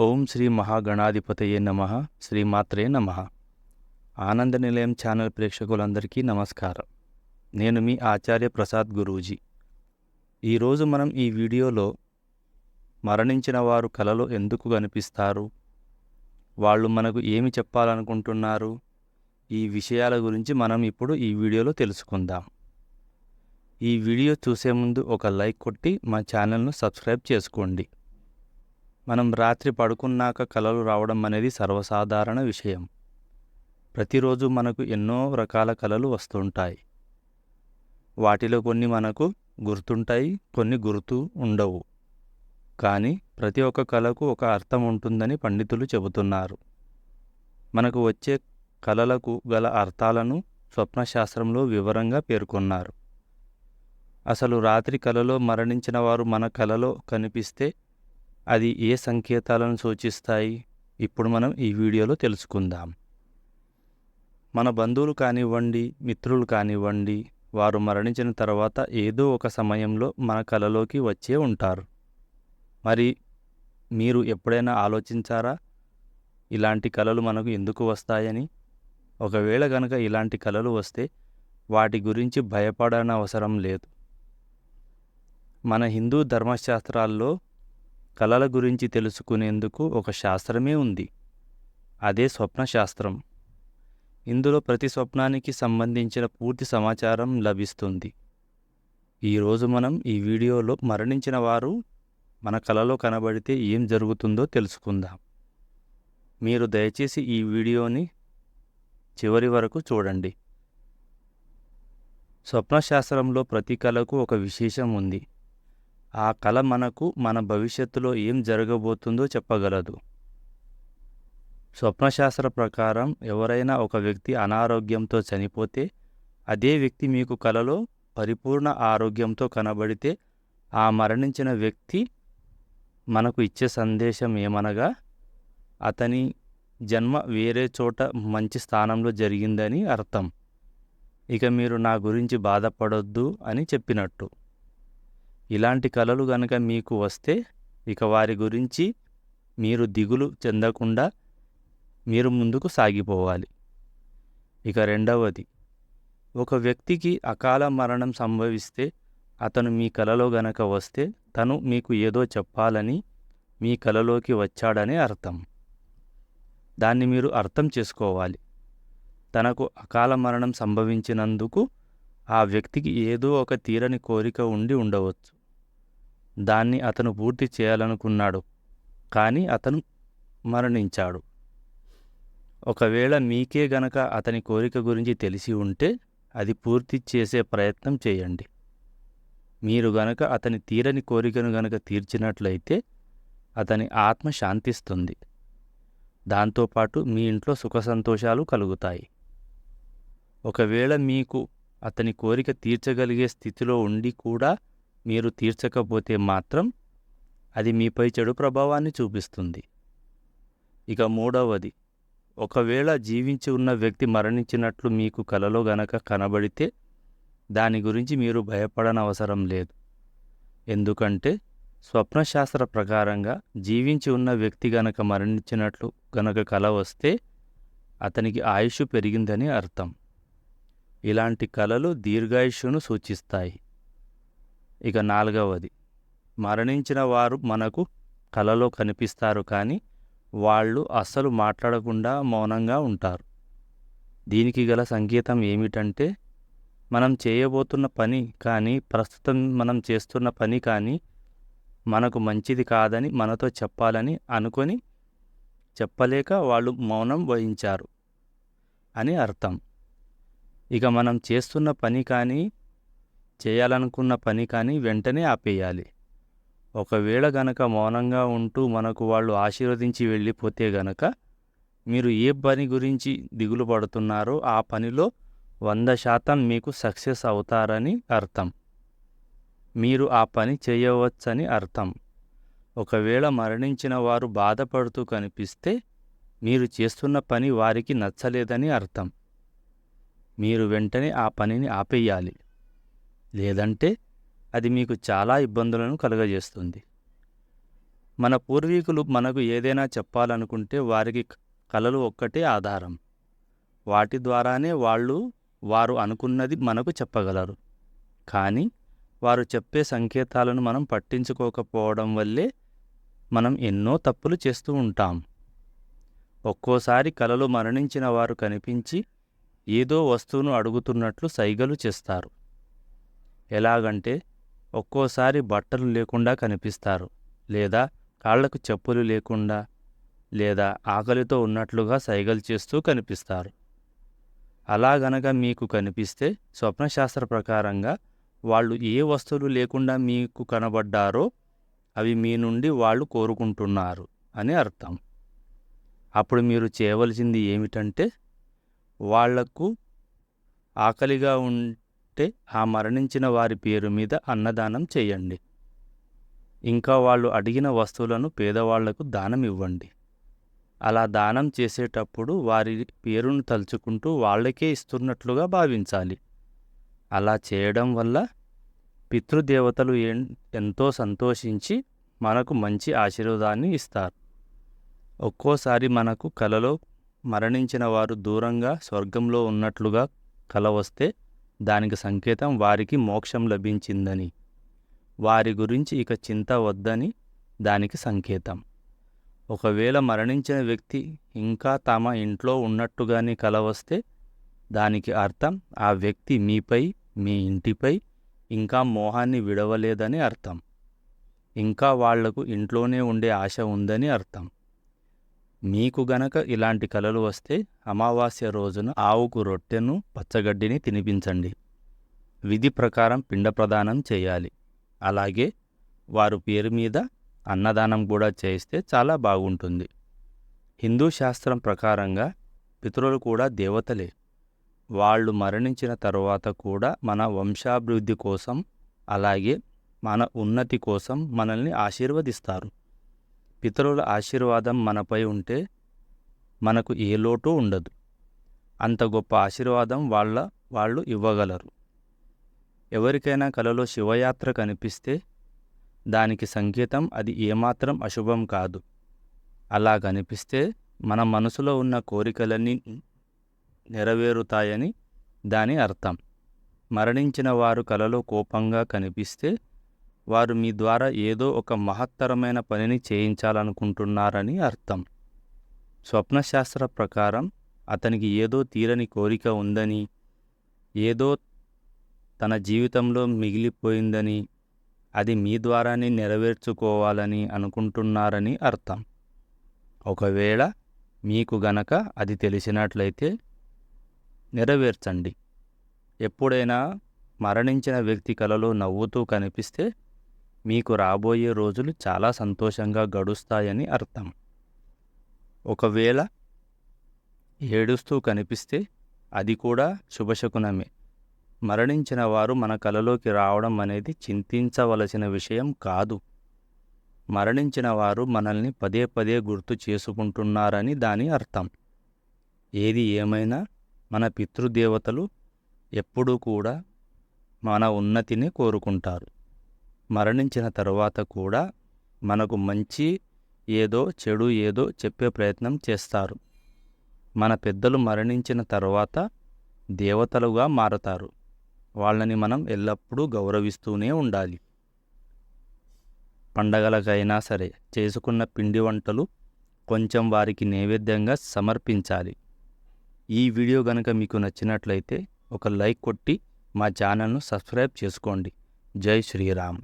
ఓం శ్రీ మహాగణాధిపతయే నమ శ్రీమాత్రే నమ. ఆనంద నిలయం ఛానల్ ప్రేక్షకులందరికీ నమస్కారం. నేను మీ ఆచార్య ప్రసాద్ గురూజీ. ఈరోజు మనం ఈ వీడియోలో మరణించిన వారు కలలో ఎందుకు కనిపిస్తారు? వాళ్ళు మనకు ఏమి చెప్పాలనుకుంటున్నారు? ఈ విషయాల గురించి మనం ఇప్పుడు ఈ వీడియోలో తెలుసుకుందాం. ఈ వీడియో చూసే ముందు ఒక లైక్ కొట్టి మా ఛానల్ను సబ్స్క్రైబ్ చేసుకోండి. మనం రాత్రి పడుకున్నాక కలలు రావడం అనేది సర్వసాధారణ విషయం. ప్రతిరోజు మనకు ఎన్నో రకాల కలలు వస్తుంటాయి. వాటిలో కొన్ని మనకు గుర్తుంటాయి కొన్ని గుర్తు ఉండవు. కానీ ప్రతి ఒక్క కళకు ఒక అర్థం ఉంటుందని పండితులు చెబుతున్నారు. మనకు వచ్చే కళలకు గల అర్థాలను స్వప్నశాస్త్రంలో వివరంగా పేర్కొన్నారు. అసలు రాత్రి కలలో మరణించిన వారు మన కలలో కనిపిస్తే అది ఏ సంకేతాలను సూచిస్తాయి? ఇప్పుడు మనం ఈ వీడియోలో తెలుసుకుందాం. మన బంధువులు కానివ్వండి మిత్రులు కానివ్వండి వారు మరణించిన తర్వాత ఏదో ఒక సమయంలో మన కలలోకి వచ్చే ఉంటారు. మరి మీరు ఎప్పుడైనా ఆలోచించారా? ఇలాంటి కలలు మనకు ఎందుకు వస్తాయని? ఒకవేళ గనక ఇలాంటి కలలు వస్తే వాటి గురించి భయపడనవసరం లేదు. మన హిందూ ధర్మశాస్త్రాల్లో కళల గురించి తెలుసుకునేందుకు ఒక శాస్త్రమే ఉంది. అదే స్వప్నశాస్త్రం. ఇందులో ప్రతి స్వప్నానికి సంబంధించిన పూర్తి సమాచారం లభిస్తుంది. ఈరోజు మనం ఈ వీడియోలో మరణించిన వారు మన కలలో కనబడితే ఏం జరుగుతుందో తెలుసుకుందాం. మీరు దయచేసి ఈ వీడియోని చివరి వరకు చూడండి. స్వప్నశాస్త్రంలో ప్రతి కళకు ఒక విశేషం ఉంది. ఆ కళ మనకు మన భవిష్యత్తులో ఏం జరగబోతుందో చెప్పగలదు. స్వప్నశాస్త్ర ప్రకారం ఎవరైనా ఒక వ్యక్తి అనారోగ్యంతో చనిపోతే అదే వ్యక్తి మీకు కలలో పరిపూర్ణ ఆరోగ్యంతో కనబడితే ఆ మరణించిన వ్యక్తి మనకు ఇచ్చే సందేశం ఏమనగా అతని జన్మ వేరే చోట మంచి స్థానంలో జరిగిందని అర్థం. ఇక మీరు నా గురించి బాధపడొద్దు అని చెప్పినట్టు. ఇలాంటి కలలు గనక మీకు వస్తే ఇక వారి గురించి మీరు దిగులు చెందకుండా మీరు ముందుకు సాగిపోవాలి. ఇక రెండవది ఒక వ్యక్తికి అకాల మరణం సంభవిస్తే అతను మీ కలలో గనక వస్తే తను మీకు ఏదో చెప్పాలని మీ కలలోకి వచ్చాడని అర్థం. దాన్ని మీరు అర్థం చేసుకోవాలి. తనకు అకాల మరణం సంభవించినందుకు ఆ వ్యక్తికి ఏదో ఒక తీరని కోరిక ఉండి ఉండవచ్చు. దాన్ని అతను పూర్తి చేయాలనుకున్నాడు. కానీ అతను మరణించాడు. ఒకవేళ మీకే గనక అతని కోరిక గురించి తెలిసి ఉంటే అది పూర్తి చేసే ప్రయత్నం చేయండి. మీరు గనక అతని తీరని కోరికను గనక తీర్చినట్లయితే అతని ఆత్మ శాంతిస్తుంది. దాంతోపాటు మీ ఇంట్లో సుఖ సంతోషాలు కలుగుతాయి. ఒకవేళ మీకు అతని కోరిక తీర్చగలిగే స్థితిలో ఉండి కూడా మీరు తీర్చకపోతే మాత్రం అది మీపై చెడు ప్రభావాన్ని చూపిస్తుంది. ఇక మూడవది ఒకవేళ జీవించి ఉన్న వ్యక్తి మరణించినట్లు మీకు కలలో గనక కనబడితే దాని గురించి మీరు భయపడనవసరం లేదు. ఎందుకంటే స్వప్నశాస్త్ర ప్రకారంగా జీవించి ఉన్న వ్యక్తి గనక మరణించినట్లు గనక కల వస్తే అతనికి ఆయుష్ పెరిగిందని అర్థం. ఇలాంటి కలలు దీర్ఘాయుష్ను సూచిస్తాయి. ఇక నాలుగవది. మరణించిన వారు మనకు కలలో కనిపిస్తారు కానీ వాళ్ళు అస్సలు మాట్లాడకుండా మౌనంగా ఉంటారు. దీనికి గల సంకేతం ఏమిటంటే మనం చేయబోతున్న పని కానీ ప్రస్తుతం మనం చేస్తున్న పని కానీ మనకు మంచిది కాదని మనతో చెప్పాలని అనుకొని చెప్పలేక వాళ్ళు మౌనం వహించారు అని అర్థం. ఇక మనం చేస్తున్న పని కానీ చేయాలనుకున్న పని కానీ వెంటనే ఆపేయాలి. ఒకవేళ గనక మౌనంగా ఉంటూ మనకు వాళ్ళు ఆశీర్వదించి వెళ్ళిపోతే గనక మీరు ఏ పని గురించి దిగులు పడుతున్నారో ఆ పనిలో వంద శాతం మీకు సక్సెస్ అవుతారని అర్థం. మీరు ఆ పని చేయవచ్చని అర్థం. ఒకవేళ మరణించిన వారు బాధపడుతూ కనిపిస్తే మీరు చేస్తున్న పని వారికి నచ్చలేదని అర్థం. మీరు వెంటనే ఆ పనిని ఆపేయాలి. లేదంటే అది మీకు చాలా ఇబ్బందులను కలుగజేస్తుంది. మన పూర్వీకులు మనకు ఏదైనా చెప్పాలనుకుంటే వారికి కలలు ఒక్కటే ఆధారం. వాటి ద్వారానే వాళ్ళు వారు అనుకున్నది మనకు చెప్పగలరు. కానీ వారు చెప్పే సంకేతాలను మనం పట్టించుకోకపోవడం వల్లే మనం ఎన్నో తప్పులు చేస్తూ ఉంటాం. ఒక్కోసారి కలలు మరణించిన వారు కనిపించి ఏదో వస్తువును అడుగుతున్నట్లు సైగలు చేస్తారు. ఎలాగంటే ఒక్కోసారి బట్టలు లేకుండా కనిపిస్తారు లేదా కాళ్ళకు చెప్పులు లేకుండా లేదా ఆకలితో ఉన్నట్లుగా సైగలు చేస్తూ కనిపిస్తారు. అలా గనక మీకు కనిపిస్తే స్వప్నశాస్త్ర ప్రకారంగా వాళ్ళు ఏ వస్తువులు లేకుండా మీకు కనబడ్డారో అవి మీ నుండి వాళ్ళు కోరుకుంటున్నారు అని అర్థం. అప్పుడు మీరు చేయవలసింది ఏమిటంటే వాళ్ళకు ఆకలిగా ఉంటే ఆ మరణించిన వారి పేరు మీద అన్నదానం చేయండి. ఇంకా వాళ్ళు అడిగిన వస్తువులను పేదవాళ్ళకు దానం ఇవ్వండి. అలా దానం చేసేటప్పుడు వారి పేరును తలుచుకుంటూ వాళ్ళకే ఇస్తున్నట్లుగా భావించాలి. అలా చేయడం వల్ల పితృదేవతలు ఎంతో సంతోషించి మనకు మంచి ఆశీర్వాదాన్ని ఇస్తారు. ఒక్కోసారి మనకు కలలో మరణించిన వారు దూరంగా స్వర్గంలో ఉన్నట్లుగా కల వస్తే దానికి సంకేతం వారికి మోక్షం లభించిందని. వారి గురించి ఇక చింత వద్దని దానికి సంకేతం. ఒకవేళ మరణించిన వ్యక్తి ఇంకా తమ ఇంట్లో ఉన్నట్టుగానే కల వస్తే దానికి అర్థం ఆ వ్యక్తి మీపై మీ ఇంటిపై ఇంకా మోహాన్ని విడవలేదని అర్థం. ఇంకా వాళ్ళకు ఇంట్లోనే ఉండే ఆశ ఉందని అర్థం. మీకు గనక ఇలాంటి కలలు వస్తే అమావాస్య రోజున ఆవుకు రొట్టెను పచ్చగడ్డిని తినిపించండి. విధి ప్రకారం పిండ ప్రదానం చేయాలి. అలాగే వారు పేరు మీద అన్నదానం కూడా చేస్తే చాలా బాగుంటుంది. హిందూ శాస్త్రం ప్రకారంగా పితరులు కూడా దేవతలే. వాళ్ళు మరణించిన తరువాత కూడా మన వంశాభివృద్ధి కోసం అలాగే మన ఉన్నతి కోసం మనల్ని ఆశీర్వదిస్తారు. పితరుల ఆశీర్వాదం మనపై ఉంటే మనకు ఏ లోటు ఉండదు. అంత గొప్ప ఆశీర్వాదం వాళ్ళ వాళ్ళు ఇవ్వగలరు. ఎవరికైనా కలలో శివయాత్ర కనిపిస్తే దానికి సంకేతం అది ఏమాత్రం అశుభం కాదు. అలా కనిపిస్తే మన మనసులో ఉన్న కోరికలన్నీ నెరవేరుతాయని దాని అర్థం. మరణించిన వారు కలలో కోపంగా కనిపిస్తే వారు మీ ద్వారా ఏదో ఒక మహత్తరమైన పనిని చేయించాలనుకుంటున్నారని అర్థం. స్వప్నశాస్త్ర ప్రకారం అతనికి ఏదో తీరని కోరిక ఉందని ఏదో తన జీవితంలో మిగిలిపోయిందని అది మీ ద్వారానే నెరవేర్చుకోవాలని అనుకుంటున్నారని అర్థం. ఒకవేళ మీకు గనక అది తెలిసినట్లయితే నెరవేర్చండి. ఎప్పుడైనా మరణించిన వ్యక్తి కలలో నవ్వుతూ కనిపిస్తే మీకు రాబోయే రోజులు చాలా సంతోషంగా గడుస్తాయని అర్థం. ఒకవేళ ఏడుస్తూ కనిపిస్తే అది కూడా శుభశకునమే. మరణించిన వారు మన కలలోకి రావడం అనేది చింతించవలసిన విషయం కాదు. మరణించిన వారు మనల్ని పదే పదే గుర్తు చేసుకుంటున్నారని దాని అర్థం. ఏది ఏమైనా మన పితృదేవతలు ఎప్పుడూ కూడా మన ఉన్నతిని కోరుకుంటారు. మరణించిన తరువాత కూడా మనకు మంచి ఏదో చెడు ఏదో చెప్పే ప్రయత్నం చేస్తారు. మన పెద్దలు మరణించిన తర్వాత దేవతలుగా మారతారు. వాళ్ళని మనం ఎల్లప్పుడూ గౌరవిస్తూనే ఉండాలి. పండగలకైనా సరే చేసుకున్న పిండి వంటలు కొంచెం వారికి నైవేద్యంగా సమర్పించాలి. ఈ వీడియో గనక మీకు నచ్చినట్లయితే ఒక లైక్ కొట్టి మా ఛానల్ను సబ్స్క్రైబ్ చేసుకోండి. జై శ్రీరామ్.